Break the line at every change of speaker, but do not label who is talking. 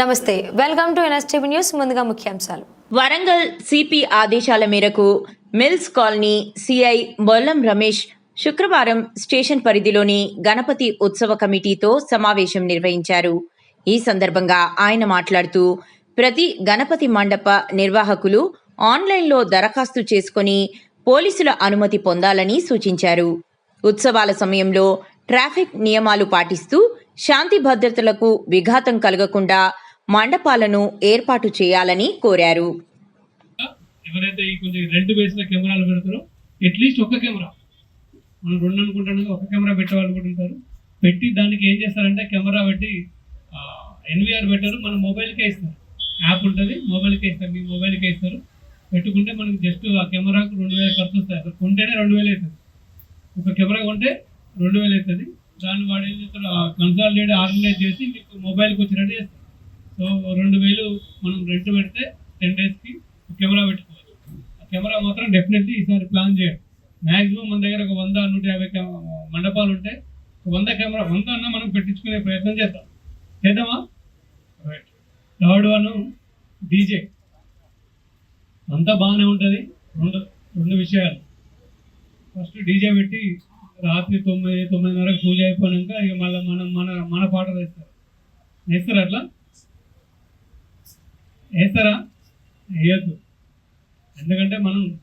నమస్తే welcome to NSTV news ముందుగా ముఖ్యాంశాలు.
వరంగల్ సిపి ఆదేశాల మేరకు mills colony CI Bollam Ramesh శుక్రవారం స్టేషన్ పరిధిలోని గణపతి ఉత్సవ కమిటీతో సమావేశం నిర్వహించారు. ఈ సందర్భంగా ఆయన మాట్లాడుతూ ప్రతి గణపతి మండప నిర్వాహకులు ఆన్లైన్లో దరఖాస్తు చేసుకుని పోలీసుల అనుమతి పొందాలని సూచించారు. ఉత్సవాల సమయంలో ట్రాఫిక్ నియమాలు పాటిస్తూ శాంతి భద్రతలకు విఘాతం కలగకుండా మండపాలను ఏర్పాటు చేయాలని కోరారు.
ఎవరైతే ఈ కొంచెం రెండు బేస్ల కెమెరాలు పెడతారో అట్లీస్ట్ ఒక కెమెరా. మనం రెండు అనుకుంటాను ఒక కెమెరా పెట్టాలనుకుంటుంటారు. పెట్టి దానికి ఏం చేస్తారంటే కెమెరా పెట్టి ఎన్విఆర్ పెట్టారు మన మొబైల్కే ఇస్తారు. యాప్ ఉంటుంది మొబైల్కే ఇస్తారు మీ మొబైల్కే ఇస్తారు. పెట్టుకుంటే మనకి జస్ట్ ఆ కెమెరాకు రెండు వేలు ఖర్చు వస్తాయి. అసలు కొంటేనే రెండు వేలు అవుతుంది. ఒక కెమెరా కొంటే రెండు వేలు అవుతుంది. దాన్ని వాడు ఏం చేస్తారు కన్సాలిడేట్ ఆర్గనైజ్ చేసి మీకు మొబైల్కి వచ్చి రెడీ చేస్తారు. సో రెండు వేలు మనం రెంట్ పెడితే టెన్ డేస్కి కెమెరా పెట్టుకోవచ్చు ఆ కెమెరా మాత్రం డెఫినెట్లీ ఈసారి ప్లాన్ చేయండి మ్యాక్సిమం మన దగ్గర ఒక వంద నూట యాభై మండపాలు ఉంటే వంద కెమెరా వంద అన్న మనం పెట్టించుకునే ప్రయత్నం చేద్దాం. చేద్దామా? Right third one DJ. అంతా బాగానే ఉంటుంది. రెండు రెండు విషయాలు. ఫస్ట్ డీజే పెట్టి రాత్రి తొమ్మిది తొమ్మిదిన్నరకు పూజ అయిపోయాక ఇక మళ్ళీ మనం మన మన పాటలు వేస్తారు. వేస్తారు అట్లా? వేస్తారా? వేయద్దు. ఎందుకంటే మనం